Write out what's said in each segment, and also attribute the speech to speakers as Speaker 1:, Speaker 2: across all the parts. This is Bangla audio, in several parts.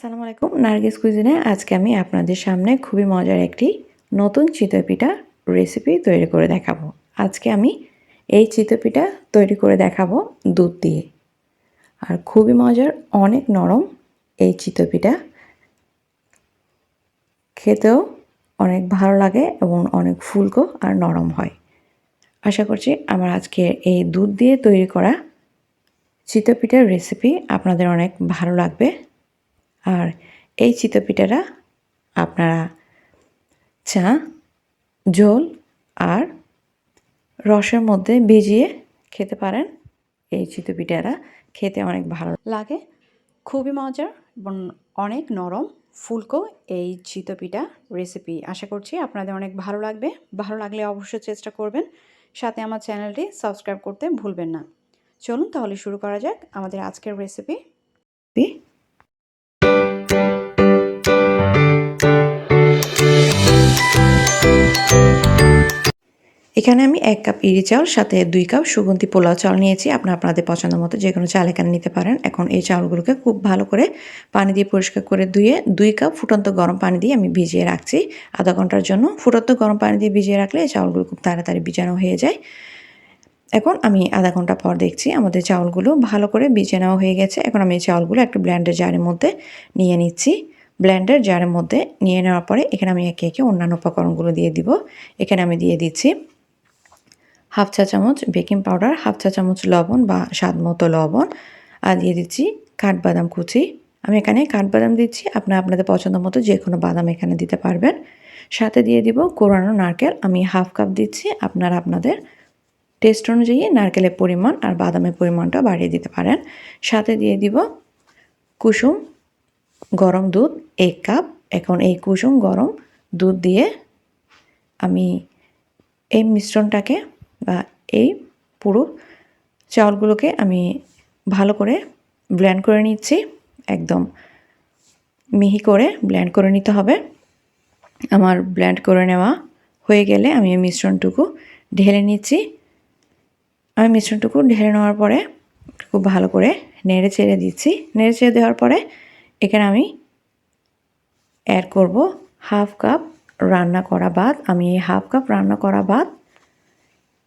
Speaker 1: আসসালামু আলাইকুম। নার্গিস কুইজিনে আজকে আমি আপনাদের সামনে খুবই মজার একটি নতুন চিতই পিঠা রেসিপি তৈরি করে দেখাবো। আজকে আমি এই চিতই পিঠা তৈরি করে দেখাবো দুধ দিয়ে। আর খুবই মজার, অনেক নরম এই চিতই পিঠা খেতেও অনেক ভালো লাগে এবং অনেক ফুলকো আর নরম হয়। আশা করছি আমার আজকে এই দুধ দিয়ে তৈরি করা চিতই পিঠার রেসিপি আপনাদের অনেক ভালো লাগবে। আর এই চিতপিঠাটা আপনারা চা, ঝোল আর রসের মধ্যে ভিজিয়ে খেতে পারেন। এই চিতপিঠাটা খেতে অনেক ভালো লাগে, খুবই মজার এবং অনেক নরম, ফুলকো এই চিতপিঠা রেসিপি আশা করছি আপনাদের অনেক ভালো লাগবে। ভালো লাগলে অবশ্যই চেষ্টা করবেন। সাথে আমার চ্যানেলটি সাবস্ক্রাইব করতে ভুলবেন না। চলুন তাহলে শুরু করা যাক আমাদের আজকের রেসিপি এখানে আমি এক কাপ ইরি চাউল, সাথে দুই কাপ সুগন্ধি পোলাও চাল নিয়েছি। আপনার আপনাদের পছন্দ মতো যে কোনো চাল এখানে নিতে পারেন। এখন এই চাউলগুলোকে খুব ভালো করে পানি দিয়ে পরিষ্কার করে ধুয়ে দুই কাপ ফুটন্ত গরম পানি দিয়ে আমি ভিজিয়ে রাখছি। আধা ঘণ্টার জন্য ফুটন্ত গরম পানি দিয়ে ভিজিয়ে রাখলে এই চাউলগুলো খুব তাড়াতাড়ি ভিজানো হয়ে যায়। এখন আমি আধা ঘণ্টা পর দেখছি আমাদের চাউলগুলো ভালো করে ভিজে নেওয়া হয়ে গেছে। এখন আমি এই চাউলগুলো একটা ব্ল্যান্ডের জারের মধ্যে নিয়ে নিচ্ছি। ব্ল্যান্ডার জারের মধ্যে নিয়ে নেওয়ার পরে এখানে আমি একে একে অন্যান্য উপকরণগুলো দিয়ে দিব। এখানে আমি দিয়ে দিচ্ছি হাফ চা চামচ বেকিং পাউডার, হাফ চা চামচ লবণ বা স্বাদ মতো লবণ। আর দিয়ে দিচ্ছি কাঠবাদাম কুচি। আমি এখানে কাঠবাদাম দিচ্ছি, আপনার আপনাদের পছন্দ মতো যে কোনো বাদাম এখানে দিতে পারবেন। সাথে দিয়ে দিব কোরানো নারকেল, আমি হাফ কাপ দিচ্ছি, আপনারা আপনাদের টেস্ট অনুযায়ী নারকেলের পরিমাণ আর বাদামের পরিমাণটা বাড়িয়ে দিতে পারেন। সাথে দিয়ে দিব কুসুম গরম দুধ, এক কাপ। এখন এই কুসুম গরম দুধ দিয়ে আমি এই মিশ্রণটাকে বা এই পুরো চাউলগুলোকে আমি ভালো করে ব্ল্যান্ড করে নিচ্ছি। একদম মিহি করে ব্ল্যান্ড করে নিতে হবে। আমার ব্ল্যান্ড করে নেওয়া হয়ে গেলে আমি এই মিশ্রণটুকু ঢেলে নিচ্ছি। আমি মিশ্রণটুকু ঢেলে নেওয়ার পরে খুব ভালো করে নেড়ে চেড়ে দিচ্ছি। নেড়ে চেড়ে দেওয়ার পরে এখানে আমি অ্যাড করব হাফ কাপ রান্না করা ভাত। আমি এই হাফ কাপ রান্না করা ভাত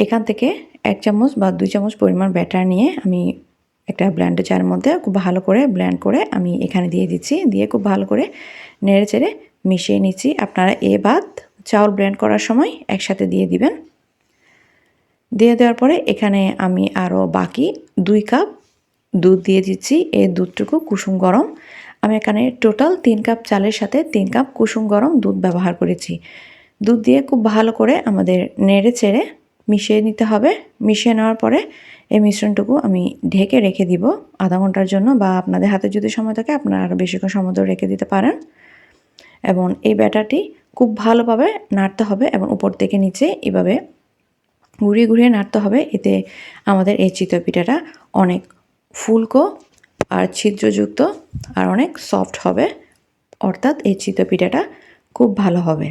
Speaker 1: এখান থেকে এক চামচ বা দুই চামচ পরিমাণ ব্যাটার নিয়ে আমি একটা ব্ল্যান্ডের চার মধ্যে খুব ভালো করে ব্ল্যান্ড করে আমি এখানে দিয়ে দিচ্ছি। দিয়ে খুব ভালো করে নেড়ে চেড়ে মিশিয়ে নিচ্ছি। আপনারা এ ভাত চাউল ব্ল্যান্ড করার সময় একসাথে দিয়ে দিবেন। দিয়ে দেওয়ার পরে এখানে আমি আরও বাকি দুই কাপ দুধ দিয়ে দিচ্ছি। এই দুধটুকু কুসুম গরম। আমি এখানে টোটাল তিন কাপ চালের সাথে তিন কাপ কুসুম গরম দুধ ব্যবহার করেছি। দুধ দিয়ে খুব ভালো করে আমাদের নেড়ে চেড়ে মিশিয়ে নিতে হবে। মিশিয়ে নেওয়ার পরে এই মিশ্রণটুকু আমি ঢেকে রেখে দিব আধা ঘণ্টার জন্য বা আপনাদের হাতে যদি সময় থাকে আপনারা আরও বেশিক্ষণ সময় ধরে রেখে দিতে পারেন। এবং এই ব্যাটারটি খুব ভালোভাবে নাড়তে হবে এবং উপর থেকে নিচে এভাবে ঘুরিয়ে ঘুরিয়ে নাড়তে হবে। এতে আমাদের এই চিতই পিঠাটা অনেক ফুলকো আর ছিদ্রযুক্ত আর অনেক সফট হবে। অর্থাৎ এই চিতই পিঠাটা খুব ভালো হবে।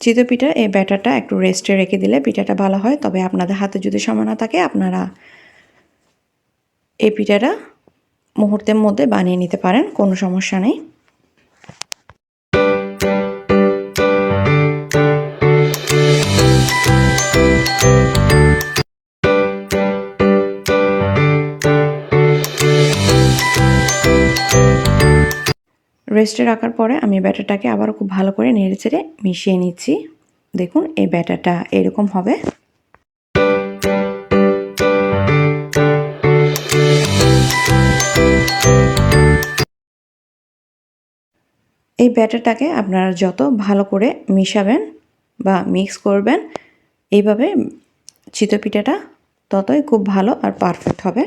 Speaker 1: চিতো পিঠার এই ব্যাটারটা একটু রেস্টে রেখে দিলে পিঠাটা ভালো হয়। তবে আপনাদের হাতে যদি সময় না থাকে, আপনারা এই পিঠাটা মুহূর্তের মধ্যে বানিয়ে নিতে পারেন, কোনো সমস্যা নেই। রেস্টে রাখার পরে আমি ব্যাটারটাকে আবারও খুব ভালো করে নেড়ে চেড়ে মিশিয়ে নিচ্ছি। দেখুন, এই ব্যাটারটা এরকম হবে। এই ব্যাটারটাকে আপনারা যত ভালো করে মিশাবেন বা মিক্স করবেন, এইভাবে চিতপিঠাটা ততই খুব ভালো আর পারফেক্ট হবে।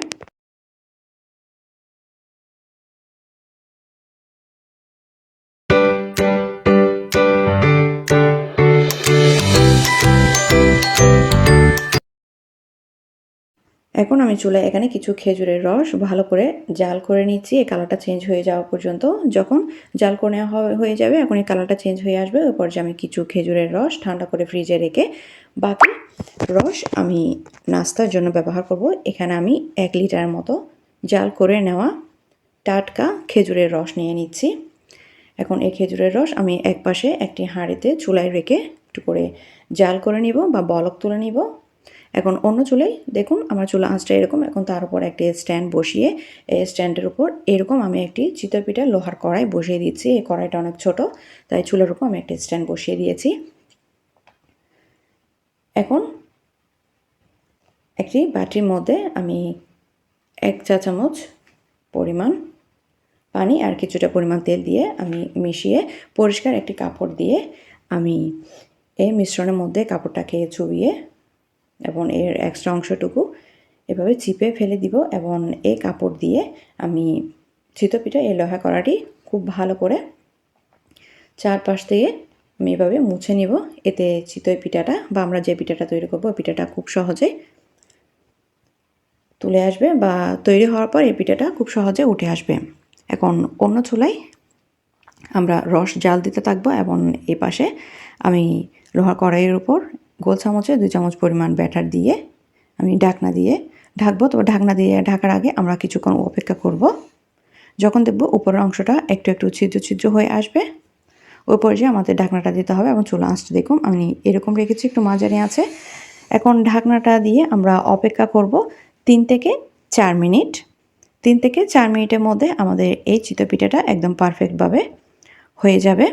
Speaker 1: এখন আমি চুলায় এখানে কিছু খেজুরের রস ভালো করে জাল করে নিচ্ছি। এই কালারটা চেঞ্জ হয়ে যাওয়া পর্যন্ত। যখন জাল করে নেওয়া হয়ে যাবে, এখন এই কালারটা চেঞ্জ হয়ে আসবে। ওই পর্যায়ে আমি কিছু খেজুরের রস ঠান্ডা করে ফ্রিজে রেখে বাকি রস আমি নাস্তার জন্য ব্যবহার করব। এখানে আমি এক লিটার মতো জাল করে নেওয়া টাটকা খেজুরের রস নিয়ে নিচ্ছি। এখন এই খেজুরের রস আমি এক পাশে একটি হাঁড়িতে চুলায় রেখে একটু করে জাল করে নিব বা বলক তুলে নিব। এখন অন্য চুলায় দেখুন আমার চুলা আঁচটা এরকম, এখন তার উপর একটি স্ট্যান্ড বসিয়ে, এই স্ট্যান্ডের উপর এরকম আমি একটি চিতপিঠা লোহার কড়াই বসিয়ে দিচ্ছি। এই কড়াইটা অনেক ছোট, তাই চুলার উপর আমি একটি স্ট্যান্ড বসিয়ে দিয়েছি। এখন একটি বাটির মধ্যে আমি এক চা চামচ পরিমাণ পানি আর কিছুটা পরিমাণ তেল দিয়ে আমি মিশিয়ে পরিষ্কার একটি কাপড় দিয়ে আমি এই মিশ্রণের মধ্যে কাপড়টাকে চুবিয়ে এবং এর এক্সট্রা অংশটুকু এভাবে চিপে ফেলে দিব এবং এই কাপড় দিয়ে আমি চিতপিঠা এই লোহা কড়াটি খুব ভালো করে চারপাশ থেকে আমি এভাবে মুছে নিব। এতে চিতই পিঠাটা বা আমরা যে পিঠাটা তৈরি করব পিঠাটা খুব সহজে তুলে আসবে বা তৈরি হওয়ার পর এই পিঠাটা খুব সহজে উঠে আসবে। এখন অন্য চুলায় আমরা রস জাল দিতে থাকব এবং এই পাশে আমি লোহার কড়াইয়ের উপর গোল চামচে দুই চামচ পরিমাণ ব্যাটার দিয়ে আমি ঢাকনা দিয়ে ঢাকবো। তবে ঢাকনা দিয়ে ঢাকার আগে আমরা কিছুক্ষণ অপেক্ষা করব। যখন দেখব উপরের অংশটা একটু একটু ছিদ্র ছিদ্র হয়ে আসবে, ওই পর্যায়ে আমাদের ঢাকনাটা দিতে হবে এবং চুলা আঁচটা দেখুন, আমি এরকম রেখেছি, একটু মাঝারি আছে। এখন ঢাকনাটা দিয়ে আমরা অপেক্ষা করব তিন থেকে চার মিনিট। তিন থেকে চার মিনিটের মধ্যে আমাদের এই চিতপিঠাটা একদম পারফেক্টভাবে হয়ে যাবে।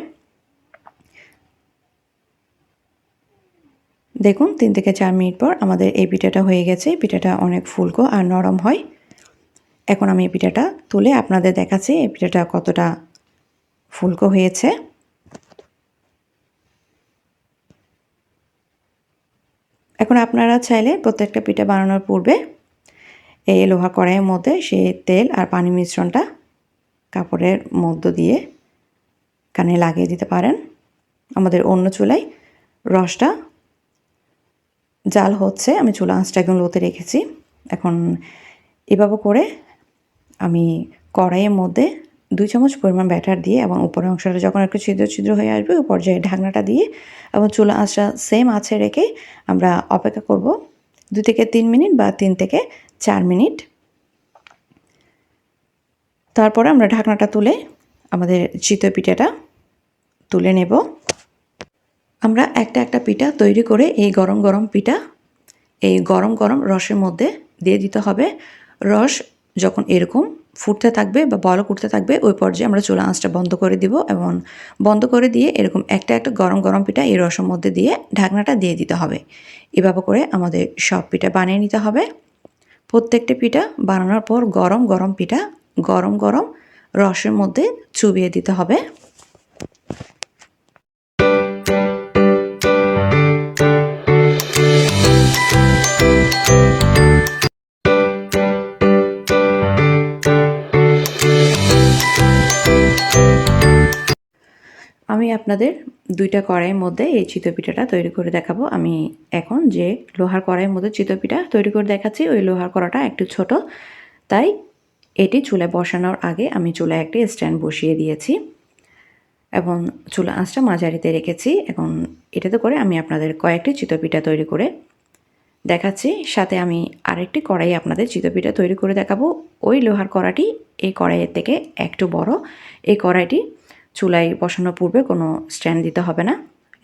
Speaker 1: দেখুন, তিন থেকে চার মিনিট পর আমাদের এই পিঠাটা হয়ে গেছে। পিঠাটা অনেক ফুলকো আর নরম হয়। এখন আমি এই পিঠাটা তুলে আপনাদের দেখাচ্ছি এই পিঠাটা কতটা ফুলকো হয়েছে। এখন আপনারা চাইলে প্রত্যেকটা পিঠা বানানোর পূর্বে এই লোহা কড়াইয়ের মধ্যে সে তেল আর পানি মিশ্রণটা কাপড়ের মধ্য দিয়ে কানে লাগিয়ে দিতে পারেন। আমাদের অন্য চুলায় রসটা জাল হচ্ছে, আমি চুলা আঁচটা একদম লোতে রেখেছি। এখন এভাবে করে আমি কড়াইয়ের মধ্যে দুই চামচ পরিমাণ ব্যাটার দিয়ে এবং উপরের অংশটা যখন একটু ছিদ্র ছিদ্র হয়ে আসবে, ওই পর্যায়ে ঢাকনাটা দিয়ে এবং চুলা আঁচটা সেম আছে রেখে আমরা অপেক্ষা করব দু থেকে তিন মিনিট বা তিন থেকে চার মিনিট। তারপরে আমরা ঢাকনাটা তুলে আমাদের চিতই পিঠাটা তুলে নেব। আমরা একটা একটা পিঠা তৈরি করে এই গরম গরম পিঠা, এই গরম গরম রসের মধ্যে দিয়ে দিতে হবে। রস যখন এরকম ফুটতে থাকবে বা বলক উঠতে থাকবে, ওই পর্যায়ে আমরা চুলা আঁচটা বন্ধ করে দিব এবং বন্ধ করে দিয়ে এরকম একটা একটা গরম গরম পিঠা এই রসের মধ্যে দিয়ে ঢাকনাটা দিয়ে দিতে হবে। এভাবে করে আমাদের সব পিঠা বানিয়ে নিতে হবে। প্রত্যেকটা পিঠা বানানোর পর গরম গরম পিঠা গরম গরম রসের মধ্যে চুবিয়ে দিতে হবে। আপনাদের দুইটা কড়াইয়ের মধ্যে এই চিতপিঠাটা তৈরি করে দেখাবো। আমি এখন যে লোহার কড়াইয়ের মধ্যে চিতপিঠা তৈরি করে দেখাচ্ছি, ওই লোহার কড়াটা একটু ছোট। তাই এটি চুলায় বসানোর আগে আমি চুলায় একটি স্ট্যান্ড বসিয়ে দিয়েছি এবং চুলা আঁচটা মাঝারিতে রেখেছি। এখন এটাতে করে আমি আপনাদের কয়েকটি চিতপিঠা তৈরি করে দেখাচ্ছি। সাথে আমি আরেকটি কড়াই আপনাদের চিতপিঠা তৈরি করে দেখাবো। ওই লোহার কড়াটি এই কড়াইয়ের থেকে একটু বড়। এই কড়াইটি চুলায় বসানোর পূর্বে কোনো স্ট্যান্ড দিতে হবে না।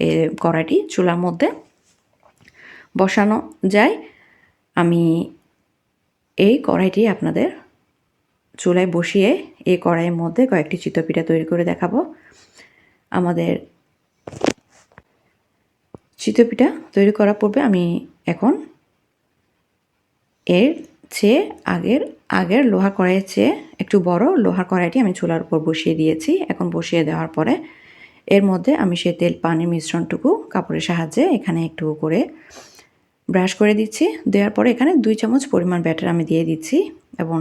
Speaker 1: এ কড়াইটি চুলার মধ্যে বসানো যায়। আমি এই কড়াইটি আপনাদের চুলায় বসিয়ে এই কড়াইয়ের মধ্যে কয়েকটি চিতপিঠা তৈরি করে দেখাবো। আমাদের চিতপিঠা তৈরি করার পূর্বে আমি এখন এর চেয়ে আগের আগের লোহা কড়াইয়ের চেয়ে একটু বড় লোহার কড়াইটি আমি চুলার উপর বসিয়ে দিয়েছি। এখন বসিয়ে দেওয়ার পরে এর মধ্যে আমি সে তেল পানির মিশ্রণটুকু কাপড়ের সাহায্যে এখানে একটু করে ব্রাশ করে দিচ্ছি। দেওয়ার পরে এখানে দুই চামচ পরিমাণ ব্যাটার আমি দিয়ে দিচ্ছি এবং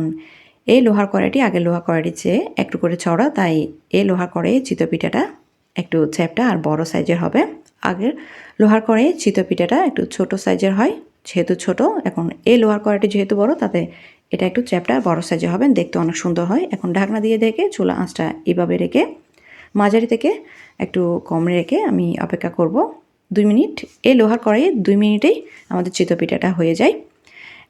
Speaker 1: এই লোহার কড়াইটি আগের লোহা কড়াইটির চেয়ে একটু করে চড়া তাই এই লোহার কড়াইয়ে চিতপিঠাটা একটু চ্যাপটা আর বড় সাইজের হবে। আগের লোহার কড়াইয়ে চিতপিঠাটা একটু ছোট সাইজের হয়। যেহেতু ছোট, এখন এই লোহার কড়াইটি যেহেতু বড়, তাতে এটা একটু চ্যাপটা বড় সাইজে হবে, দেখতে অনেক সুন্দর হয়। এখন ঢাকনা দিয়ে দেখে চুলা আঁচটা এভাবে রেখে মাঝারি থেকে একটু কম রেখে আমি অপেক্ষা করব দুই মিনিট। এই লোহার কড়াইয়ে দুই মিনিটেই আমাদের চিতপিঠাটা হয়ে যায়।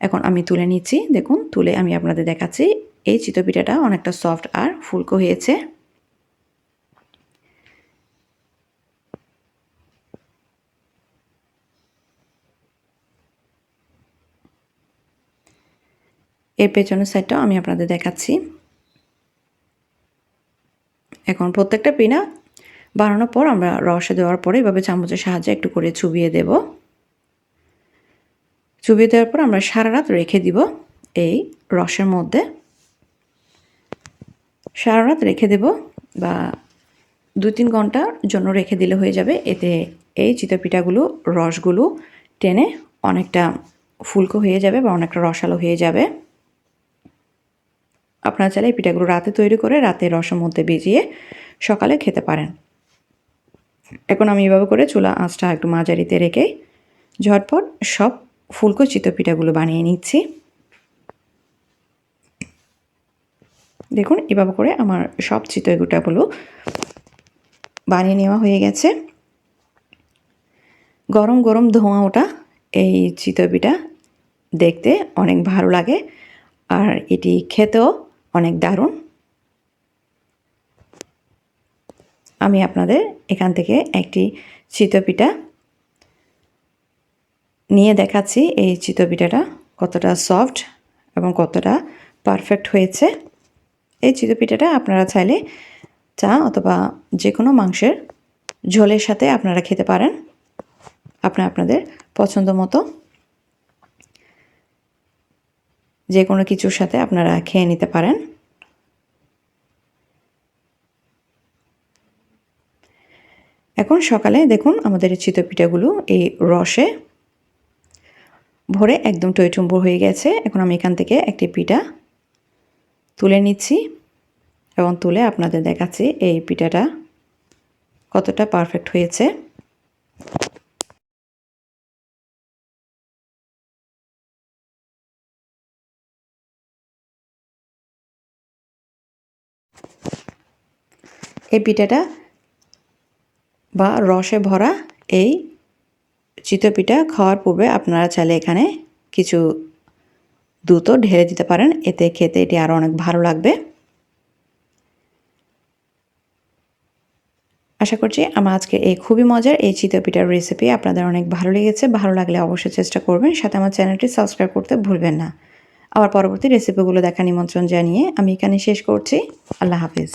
Speaker 1: এখন আমি তুলে নিচ্ছি। দেখুন, তুলে আমি আপনাদের দেখাচ্ছি। এই চিতই পিঠাটা অনেকটা সফট আর ফুলকো হয়েছে। এর পেছনের সাইডটাও আমি আপনাদের দেখাচ্ছি। এখন প্রত্যেকটা পিনা বানানোর পর আমরা রসে দেওয়ার পরে এভাবে চামচের সাহায্যে একটু করে চুবিয়ে দেব। চুবিয়ে দেওয়ার পর আমরা সারা রাত রেখে দিব এই রসের মধ্যে। সারা রাত রেখে দেব বা দু তিন ঘণ্টার জন্য রেখে দিলে হয়ে যাবে। এতে এই চিতপিঠাগুলো, রসগুলো টেনে অনেকটা ফুলকো হয়ে যাবে বা অনেকটা রসালো হয়ে যাবে। আপনারা চাইলে এই পিঠাগুলো রাতে তৈরি করে রাতে রসের মধ্যে ভিজিয়ে সকালে খেতে পারেন। এখন আমি এভাবে করে চুলা আঁচটা একটু মাঝারিতে রেখে ঝটপট সব ফুলকো চিত পিঠাগুলো বানিয়ে নিচ্ছি। দেখুন, এভাবে করে আমার সব চিতই গুটাগুলো বানিয়ে নেওয়া হয়ে গেছে। গরম গরম ধোঁয়া ওটা এই চিতই পিঠা দেখতে অনেক ভালো লাগে। আর এটি খেতেও অনেক দারুণ। আমি আপনাদের এখান থেকে একটি চিতপিঠা নিয়ে দেখাচ্ছি। এই চিতপিঠাটা কতটা সফট এবং কতটা পারফেক্ট হয়েছে। এই চিতপিঠাটা আপনারা চাইলে চা অথবা যে কোনো মাংসের ঝোলের সাথে আপনারা খেতে পারেন। আপনার আপনাদের পছন্দ মতো। যে কোনো কিছুর সাথে আপনারা খেয়ে নিতে পারেন। এখন সকালে দেখুন আমাদের চিতই পিঠাগুলো এই রসে ভরে একদম টইটুম্বুর হয়ে গেছে। এখন আমি এখান থেকে একটি পিঠা তুলে নিচ্ছি এবং তুলে আপনাদের দেখাচ্ছি এই পিঠাটা কতটা পারফেক্ট হয়েছে। পিঠাটা বা রসে ভরা এই চিতপিঠা খাওয়ার পূর্বে আপনারা চাইলে এখানে কিছু দ্রুত ঢেলে দিতে পারেন। এতে খেতে এটি আরও অনেক ভালো লাগবে। আশা করছি আমার আজকে এই খুবই মজার এই চিতপিঠার রেসিপি আপনাদের অনেক ভালো লেগেছে। ভালো লাগলে অবশ্যই চেষ্টা করবেন। সাথে আমার চ্যানেলটি সাবস্ক্রাইব করতে ভুলবেন না। আবার পরবর্তী রেসিপিগুলো দেখা নিমন্ত্রণ জানিয়ে আমি এখানে শেষ করছি। আল্লাহ হাফিজ।